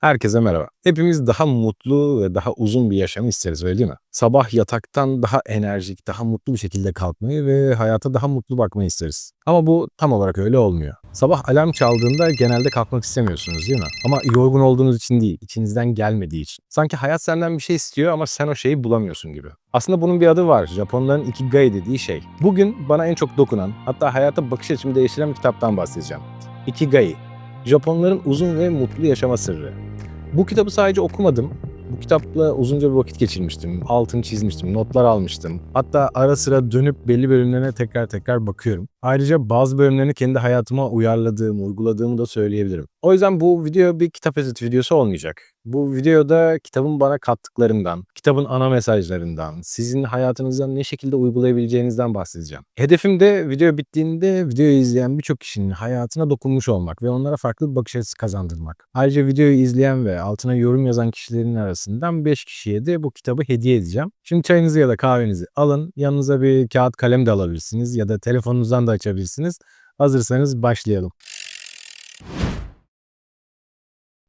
Herkese merhaba. Hepimiz daha mutlu ve daha uzun bir yaşamı isteriz öyle değil mi? Sabah yataktan daha enerjik, daha mutlu bir şekilde kalkmayı ve hayata daha mutlu bakmayı isteriz. Ama bu tam olarak öyle olmuyor. Sabah alarm çaldığında genelde kalkmak istemiyorsunuz değil mi? Ama yorgun olduğunuz için değil, içinizden gelmediği için. Sanki hayat senden bir şey istiyor ama sen o şeyi bulamıyorsun gibi. Aslında bunun bir adı var. Japonların ikigai dediği şey. Bugün bana en çok dokunan, hatta hayata bakış açımı değiştiren bir kitaptan bahsedeceğim. Ikigai. Japonların uzun ve mutlu yaşama sırrı. Bu kitabı sadece okumadım. Bu kitapla uzunca bir vakit geçirmiştim. Altını çizmiştim, notlar almıştım. Hatta ara sıra dönüp belli bölümlerine tekrar tekrar bakıyorum. Ayrıca bazı bölümlerini kendi hayatıma uyarladığımı, uyguladığımı da söyleyebilirim. O yüzden bu video bir kitap özeti videosu olmayacak. Bu videoda kitabın bana kattıklarından, kitabın ana mesajlarından, sizin hayatınızda ne şekilde uygulayabileceğinizden bahsedeceğim. Hedefim de video bittiğinde videoyu izleyen birçok kişinin hayatına dokunmuş olmak ve onlara farklı bir bakış açısı kazandırmak. Ayrıca videoyu izleyen ve altına yorum yazan kişilerin arasından 5 kişiye de bu kitabı hediye edeceğim. Şimdi çayınızı ya da kahvenizi alın. Yanınıza bir kağıt kalem de alabilirsiniz ya da telefonunuzdan da açabilirsiniz. Hazırsanız başlayalım.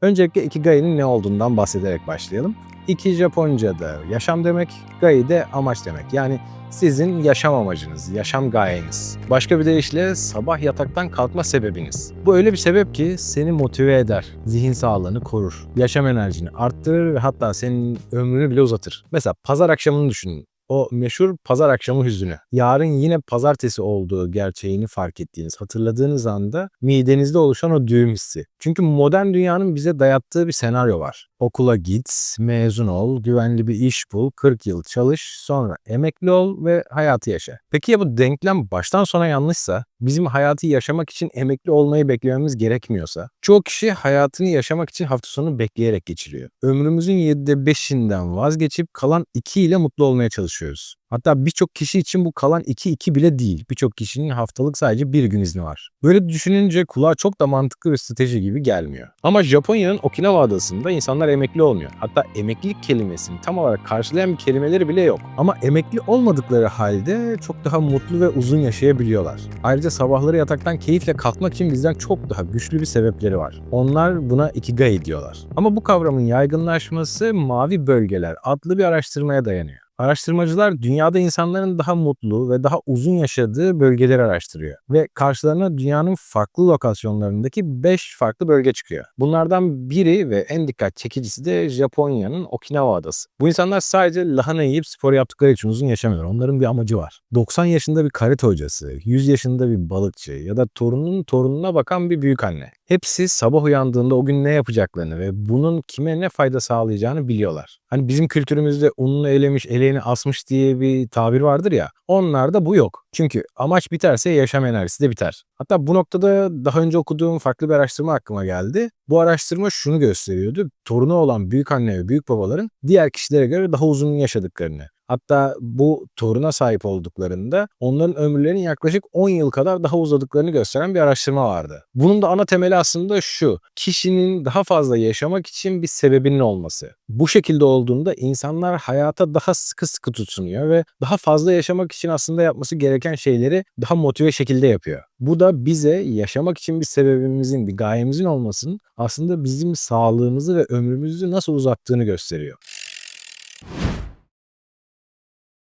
Öncelikle Ikigai'nin ne olduğundan bahsederek başlayalım. İki Japonca'da yaşam demek, gai de amaç demek. Yani sizin yaşam amacınız, yaşam gayeniz. Başka bir deyişle sabah yataktan kalkma sebebiniz. Bu öyle bir sebep ki seni motive eder, zihin sağlığını korur, yaşam enerjini arttırır ve hatta senin ömrünü bile uzatır. Mesela pazar akşamını düşünün. O meşhur pazar akşamı hüznü. Yarın yine pazartesi olduğu gerçeğini fark ettiğiniz, hatırladığınız anda midenizde oluşan o düğüm hissi. Çünkü modern dünyanın bize dayattığı bir senaryo var. Okula git, mezun ol, güvenli bir iş bul, 40 yıl çalış, sonra emekli ol ve hayatı yaşa. Peki ya bu denklem baştan sona yanlışsa, bizim hayatı yaşamak için emekli olmayı beklememiz gerekmiyorsa, çoğu kişi hayatını yaşamak için hafta sonu bekleyerek geçiriyor. Ömrümüzün 7'de 5'inden vazgeçip kalan 2 ile mutlu olmaya çalışıyoruz. Hatta birçok kişi için bu kalan 2-2 bile değil. Birçok kişinin haftalık sadece bir gün izni var. Böyle düşününce kulağa çok da mantıklı bir strateji gibi gelmiyor. Ama Japonya'nın Okinawa adasında insanlar emekli olmuyor. Hatta emeklilik kelimesini tam olarak karşılayan bir kelimeleri bile yok. Ama emekli olmadıkları halde çok daha mutlu ve uzun yaşayabiliyorlar. Ayrıca sabahları yataktan keyifle kalkmak için bizden çok daha güçlü bir sebepleri var. Onlar buna ikigai diyorlar. Ama bu kavramın yaygınlaşması Mavi Bölgeler adlı bir araştırmaya dayanıyor. Araştırmacılar dünyada insanların daha mutlu ve daha uzun yaşadığı bölgeleri araştırıyor ve karşılarına dünyanın farklı lokasyonlarındaki 5 farklı bölge çıkıyor. Bunlardan biri ve en dikkat çekicisi de Japonya'nın Okinawa adası. Bu insanlar sadece lahana yiyip spor yaptıkları için uzun yaşamıyorlar. Onların bir amacı var. 90 yaşında bir karate hocası, 100 yaşında bir balıkçı ya da torunun torununa bakan bir büyük anne. Hepsi sabah uyandığında o gün ne yapacaklarını ve bunun kime ne fayda sağlayacağını biliyorlar. Hani bizim kültürümüzde ununu elemiş, eleğini asmış diye bir tabir vardır ya. Onlarda bu yok. Çünkü amaç biterse yaşam enerjisi de biter. Hatta bu noktada daha önce okuduğum farklı bir araştırma aklıma geldi. Bu araştırma şunu gösteriyordu. Torunu olan büyük anne ve büyük babaların diğer kişilere göre daha uzun yaşadıklarını. Hatta bu toruna sahip olduklarında onların ömürlerinin yaklaşık 10 yıl kadar daha uzadıklarını gösteren bir araştırma vardı. Bunun da ana temeli aslında şu. Kişinin daha fazla yaşamak için bir sebebinin olması. Bu şekilde olduğunda insanlar hayata daha sıkı sıkı tutunuyor ve daha fazla yaşamak için aslında yapması gereken şeyleri daha motive şekilde yapıyor. Bu da bize yaşamak için bir sebebimizin, bir gayemizin olmasının aslında bizim sağlığımızı ve ömrümüzü nasıl uzattığını gösteriyor.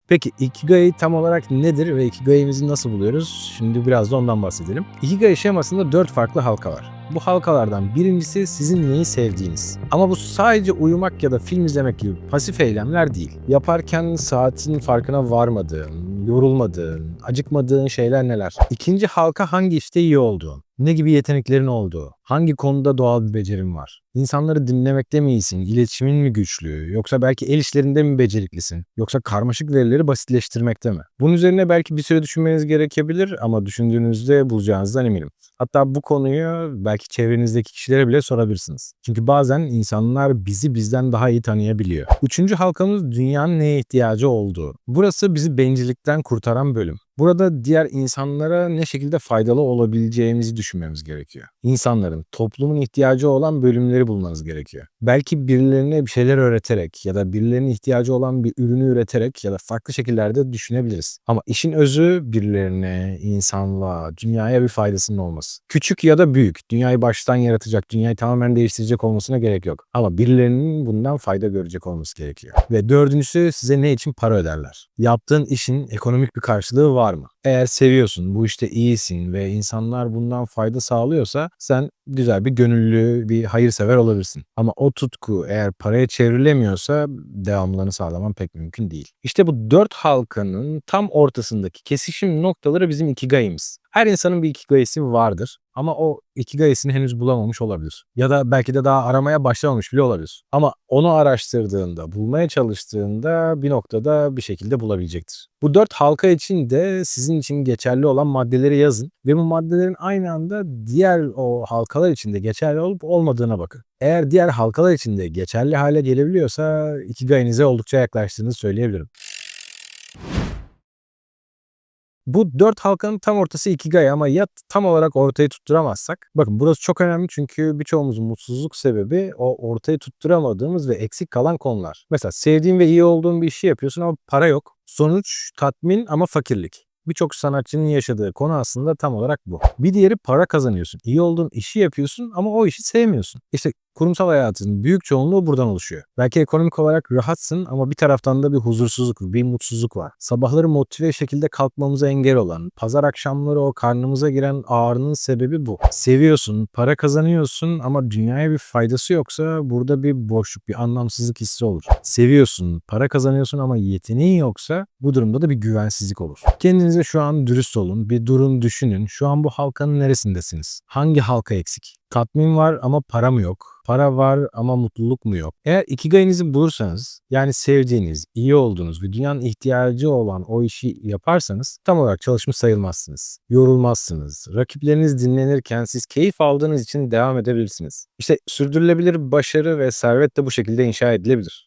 Peki Ikigai tam olarak nedir ve Ikigai'mizi nasıl buluyoruz? Şimdi biraz da ondan bahsedelim. Ikigai şemasında 4 farklı halka var. Bu halkalardan birincisi sizin neyi sevdiğiniz. Ama bu sadece uyumak ya da film izlemek gibi pasif eylemler değil. Yaparken saatin farkına varmadığın, yorulmadığın, acıkmadığın şeyler neler? İkinci halka hangi işte iyi olduğun. Ne gibi yeteneklerin olduğu, hangi konuda doğal bir becerin var? İnsanları dinlemekte mi iyisin, iletişimin mi güçlü, yoksa belki el işlerinde mi beceriklisin, yoksa karmaşık verileri basitleştirmekte mi? Bunun üzerine belki bir süre düşünmeniz gerekebilir ama düşündüğünüzde bulacağınızdan eminim. Hatta bu konuyu belki çevrenizdeki kişilere bile sorabilirsiniz. Çünkü bazen insanlar bizi bizden daha iyi tanıyabiliyor. Üçüncü halkamız dünyanın neye ihtiyacı olduğu. Burası bizi bencillikten kurtaran bölüm. Burada diğer insanlara ne şekilde faydalı olabileceğimizi düşünmemiz gerekiyor. İnsanların, toplumun ihtiyacı olan bölümleri bulmanız gerekiyor. Belki birilerine bir şeyler öğreterek ya da birilerinin ihtiyacı olan bir ürünü üreterek ya da farklı şekillerde düşünebiliriz. Ama işin özü birilerine, insanlığa, dünyaya bir faydasının olması. Küçük ya da büyük, dünyayı baştan yaratacak, dünyayı tamamen değiştirecek olmasına gerek yok. Ama birilerinin bundan fayda görecek olması gerekiyor. Ve dördüncüsü size ne için para öderler? Yaptığın işin ekonomik bir karşılığı var mı? Eğer seviyorsun, bu işte iyisin ve insanlar bundan fayda sağlıyorsa sen güzel bir gönüllü, bir hayırsever olabilirsin. Ama o tutku eğer paraya çevrilemiyorsa devamlılığını sağlaman pek mümkün değil. İşte bu dört halkanın tam ortasındaki kesişim noktaları bizim ikigai'miz. Her insanın bir ikigai'si vardır ama o ikigai'sini henüz bulamamış olabilir. Ya da belki de daha aramaya başlamamış bile olabilir. Ama onu araştırdığında, bulmaya çalıştığında bir noktada bir şekilde bulabilecektir. Bu dört halka için de sizin için geçerli olan maddeleri yazın ve bu maddelerin aynı anda diğer o halkalar için de geçerli olup olmadığına bakın. Eğer diğer halkalar için de geçerli hale gelebiliyorsa ikigai'nize oldukça yaklaştığınızı söyleyebilirim. Bu dört halkanın tam ortası Ikigai ama ya tam olarak ortayı tutturamazsak? Bakın burası çok önemli çünkü birçoğumuzun mutsuzluk sebebi o ortayı tutturamadığımız ve eksik kalan konular. Mesela sevdiğin ve iyi olduğun bir işi yapıyorsun ama para yok. Sonuç tatmin ama fakirlik. Birçok sanatçının yaşadığı konu aslında tam olarak bu. Bir diğeri para kazanıyorsun. İyi olduğun işi yapıyorsun ama o işi sevmiyorsun. İşte kurumsal hayatın büyük çoğunluğu buradan oluşuyor. Belki ekonomik olarak rahatsın ama bir taraftan da bir huzursuzluk, bir mutsuzluk var. Sabahları motive şekilde kalkmamıza engel olan, pazar akşamları o karnımıza giren ağrının sebebi bu. Seviyorsun, para kazanıyorsun ama dünyaya bir faydası yoksa burada bir boşluk, bir anlamsızlık hissi olur. Seviyorsun, para kazanıyorsun ama yeteneğin yoksa bu durumda da bir güvensizlik olur. Kendinize şu an dürüst olun, bir durun düşünün. Şu an bu halkanın neresindesiniz? Hangi halka eksik? Tatmin var ama para mı yok? Para var ama mutluluk mu yok? Eğer ikigai'nizi bulursanız yani sevdiğiniz, iyi olduğunuz ve dünyanın ihtiyacı olan o işi yaparsanız tam olarak çalışmış sayılmazsınız. Yorulmazsınız. Rakipleriniz dinlenirken siz keyif aldığınız için devam edebilirsiniz. İşte sürdürülebilir başarı ve servet de bu şekilde inşa edilebilir.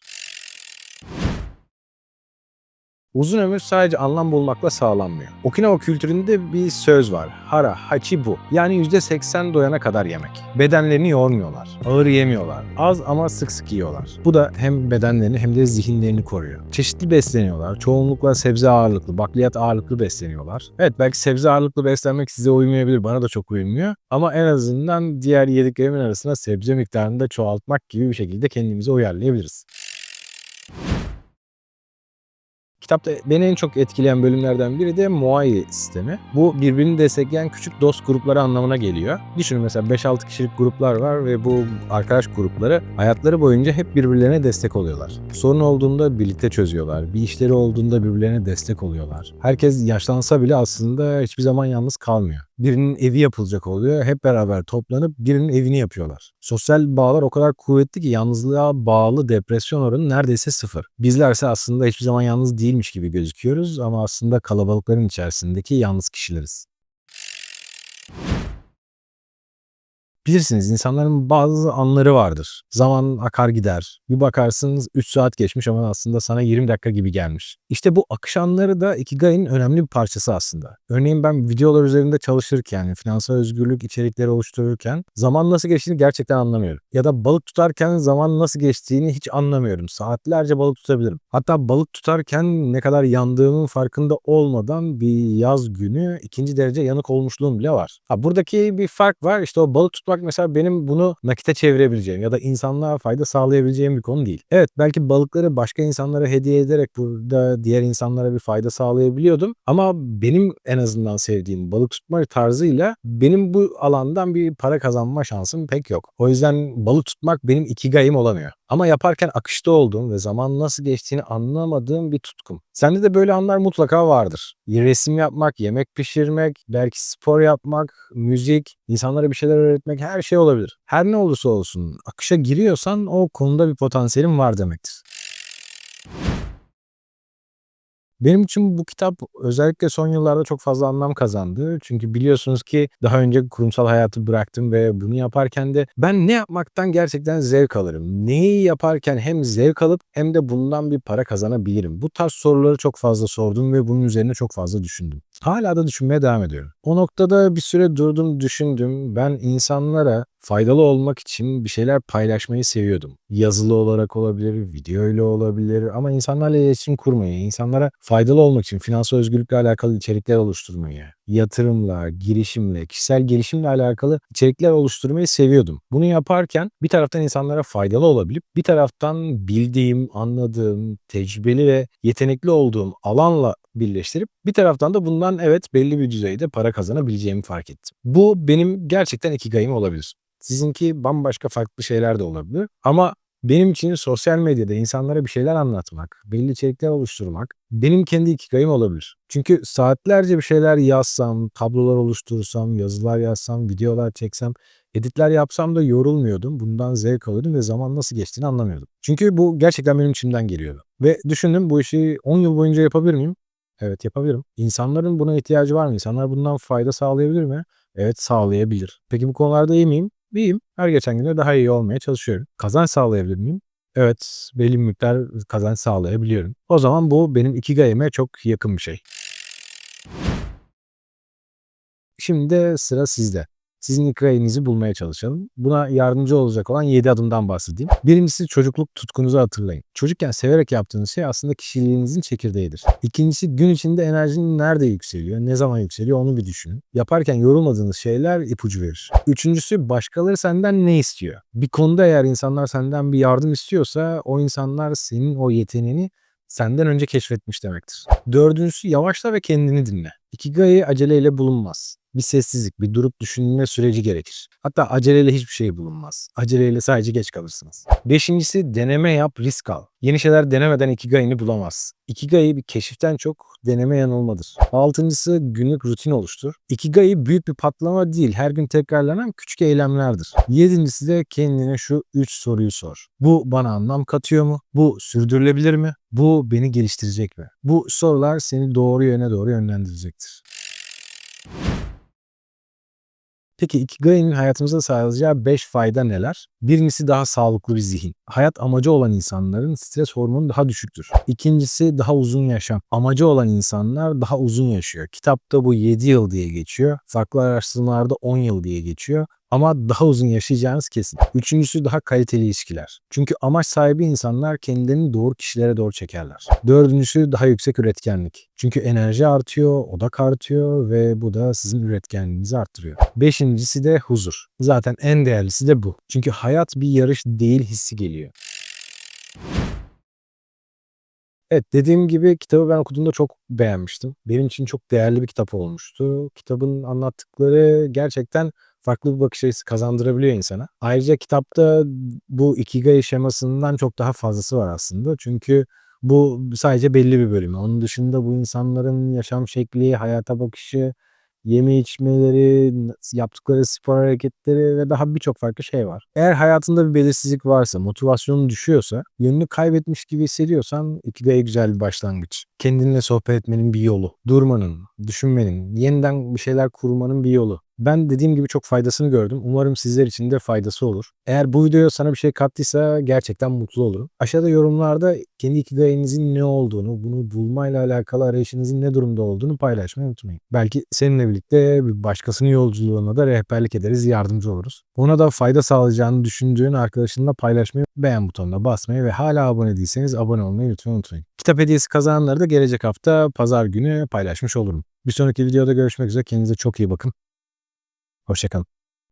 Uzun ömür sadece anlam bulmakla sağlanmıyor. Okinawa kültüründe bir söz var. Hara, hachi bu. Yani %80 doyana kadar yemek. Bedenlerini yormuyorlar. Ağır yemiyorlar. Az ama sık sık yiyorlar. Bu da hem bedenlerini hem de zihinlerini koruyor. Çeşitli besleniyorlar. Çoğunlukla sebze ağırlıklı, bakliyat ağırlıklı besleniyorlar. Evet belki sebze ağırlıklı beslenmek size uymayabilir. Bana da çok uymuyor. Ama en azından diğer yediklerimin arasına sebze miktarını da çoğaltmak gibi bir şekilde kendimize uyarlayabiliriz. Kitapta beni en çok etkileyen bölümlerden biri de Moai sistemi. Bu birbirini destekleyen küçük dost grupları anlamına geliyor. Düşünün mesela 5-6 kişilik gruplar var ve bu arkadaş grupları hayatları boyunca hep birbirlerine destek oluyorlar. Sorun olduğunda birlikte çözüyorlar. Bir işleri olduğunda birbirlerine destek oluyorlar. Herkes yaşlansa bile aslında hiçbir zaman yalnız kalmıyor. Birinin evi yapılacak oluyor. Hep beraber toplanıp birinin evini yapıyorlar. Sosyal bağlar o kadar kuvvetli ki yalnızlığa bağlı depresyon oranı neredeyse sıfır. Bizlerse aslında hiçbir zaman yalnız değilmiş gibi gözüküyoruz ama aslında kalabalıkların içerisindeki yalnız kişileriz. Bilirsiniz insanların bazı anları vardır. Zaman akar gider. Bir bakarsınız 3 saat geçmiş ama aslında sana 20 dakika gibi gelmiş. İşte bu akış anları da Ikigai'nin önemli bir parçası aslında. Örneğin ben videolar üzerinde çalışırken, finansal özgürlük içerikleri oluştururken zaman nasıl geçtiğini gerçekten anlamıyorum. Ya da balık tutarken zaman nasıl geçtiğini hiç anlamıyorum. Saatlerce balık tutabilirim. Hatta balık tutarken ne kadar yandığımın farkında olmadan bir yaz günü ikinci derece yanık olmuşluğum bile var. Ha, buradaki bir fark var. İşte o balık tutmak mesela benim bunu nakite çevirebileceğim ya da insanlığa fayda sağlayabileceğim bir konu değil. Evet belki balıkları başka insanlara hediye ederek burada diğer insanlara bir fayda sağlayabiliyordum. Ama benim en azından sevdiğim balık tutma tarzıyla benim bu alandan bir para kazanma şansım pek yok. O yüzden balık tutmak benim ikigayım olamıyor. Ama yaparken akışta olduğum ve zaman nasıl geçtiğini anlamadığım bir tutkum. Sende de böyle anlar mutlaka vardır. Resim yapmak, yemek pişirmek, belki spor yapmak, müzik, insanlara bir şeyler öğretmek her şey olabilir. Her ne olursa olsun akışa giriyorsan o konuda bir potansiyelin var demektir. Benim için bu kitap özellikle son yıllarda çok fazla anlam kazandı. Çünkü biliyorsunuz ki daha önce kurumsal hayatı bıraktım ve bunu yaparken de ben ne yapmaktan gerçekten zevk alırım? Neyi yaparken hem zevk alıp hem de bundan bir para kazanabilirim? Bu tarz soruları çok fazla sordum ve bunun üzerine çok fazla düşündüm. Hala da düşünmeye devam ediyorum. O noktada bir süre durdum, düşündüm. Ben insanlara faydalı olmak için bir şeyler paylaşmayı seviyordum. Yazılı olarak olabilir, video ile olabilir ama insanlarla iletişim kurmayı, insanlara faydalı olmak için finansal özgürlükle alakalı içerikler oluşturmayı, yatırımla, girişimle, kişisel gelişimle alakalı içerikler oluşturmayı seviyordum. Bunu yaparken bir taraftan insanlara faydalı olabilip bir taraftan bildiğim, anladığım, tecrübeli ve yetenekli olduğum alanla birleştirip bir taraftan da bundan evet belli bir düzeyde para kazanabileceğimi fark ettim. Bu benim gerçekten ikigayım olabilir. Sizinki bambaşka farklı şeyler de olabilir ama benim için sosyal medyada insanlara bir şeyler anlatmak, belli içerikler oluşturmak benim kendi ikigayım olabilir. Çünkü saatlerce bir şeyler yazsam, tablolar oluşturursam, yazılar yazsam, videolar çeksem, editler yapsam da yorulmuyordum. Bundan zevk alıyordum ve zaman nasıl geçtiğini anlamıyordum. Çünkü bu gerçekten benim içimden geliyordu. Ve düşündüm bu işi 10 yıl boyunca yapabilir miyim? Evet yapabilirim. İnsanların buna ihtiyacı var mı? İnsanlar bundan fayda sağlayabilir mi? Evet sağlayabilir. Peki bu konularda iyi miyim? İyiyim. Her geçen gün de daha iyi olmaya çalışıyorum. Kazanç sağlayabilir miyim? Evet, belli miktar kazanç sağlayabiliyorum. O zaman bu benim ikigayime çok yakın bir şey. Şimdi sıra sizde. Sizin ikigayinizi bulmaya çalışalım. Buna yardımcı olacak olan 7 adımdan bahsedeyim. Birincisi çocukluk tutkunuzu hatırlayın. Çocukken severek yaptığınız şey aslında kişiliğinizin çekirdeğidir. İkincisi gün içinde enerjinin nerede yükseliyor, ne zaman yükseliyor onu bir düşünün. Yaparken yorulmadığınız şeyler ipucu verir. Üçüncüsü başkaları senden ne istiyor? Bir konuda eğer insanlar senden bir yardım istiyorsa o insanlar senin o yeteneğini senden önce keşfetmiş demektir. Dördüncüsü yavaşla ve kendini dinle. Ikigai aceleyle bulunmaz. Bir sessizlik, bir durup düşünme süreci gerekir. Hatta aceleyle hiçbir şey bulunmaz. Aceleyle sadece geç kalırsınız. Beşincisi deneme yap, risk al. Yeni şeyler denemeden Ikigai'ni bulamaz. Ikigai bir keşiften çok deneme yanılmadır. Altıncısı günlük rutin oluştur. Ikigai büyük bir patlama değil, her gün tekrarlanan küçük eylemlerdir. Yedincisi de kendine şu üç soruyu sor. Bu bana anlam katıyor mu? Bu sürdürülebilir mi? Bu beni geliştirecek mi? Bu sorular seni doğru yöne doğru yönlendirecektir. Peki Ikigai'nin hayatımıza sağlayacağı 5 fayda neler? Birincisi daha sağlıklı bir zihin. Hayat amacı olan insanların stres hormonu daha düşüktür. İkincisi daha uzun yaşam. Amacı olan insanlar daha uzun yaşıyor. Kitapta bu 7 yıl diye geçiyor. Farklı araştırmalarda 10 yıl diye geçiyor. Ama daha uzun yaşayacağınız kesin. Üçüncüsü daha kaliteli ilişkiler. Çünkü amaç sahibi insanlar kendilerini doğru kişilere doğru çekerler. Dördüncüsü daha yüksek üretkenlik. Çünkü enerji artıyor, odak artıyor ve bu da sizin üretkenliğinizi arttırıyor. Beşincisi de huzur. Zaten en değerlisi de bu. Çünkü hayat bir yarış değil hissi geliyor. Evet dediğim gibi kitabı ben okuduğumda çok beğenmiştim. Benim için çok değerli bir kitap olmuştu. Kitabın anlattıkları gerçekten farklı bir bakış açısı kazandırabiliyor insana. Ayrıca kitapta bu Ikigai şemasından çok daha fazlası var aslında. Çünkü bu sadece belli bir bölümü. Onun dışında bu insanların yaşam şekli, hayata bakışı, yeme içmeleri, yaptıkları spor hareketleri ve daha birçok farklı şey var. Eğer hayatında bir belirsizlik varsa, motivasyonun düşüyorsa, yönünü kaybetmiş gibi hissediyorsan Ikigai güzel bir başlangıç. Kendinle sohbet etmenin bir yolu. Durmanın, düşünmenin, yeniden bir şeyler kurmanın bir yolu. Ben dediğim gibi çok faydasını gördüm. Umarım sizler için de faydası olur. Eğer bu video sana bir şey kattıysa gerçekten mutlu olurum. Aşağıda yorumlarda kendi ikigayinizin ne olduğunu, bunu bulmayla alakalı arayışınızın ne durumda olduğunu paylaşmayı unutmayın. Belki seninle birlikte bir başkasının yolculuğuna da rehberlik ederiz, yardımcı oluruz. Ona da fayda sağlayacağını düşündüğün arkadaşınla paylaşmayı, beğen butonuna basmayı ve hala abone değilseniz abone olmayı lütfen unutmayın. Kitap hediyesi kazananları da gelecek hafta pazar günü paylaşmış olurum. Bir sonraki videoda görüşmek üzere. Kendinize çok iyi bakın. Hoşçakalın.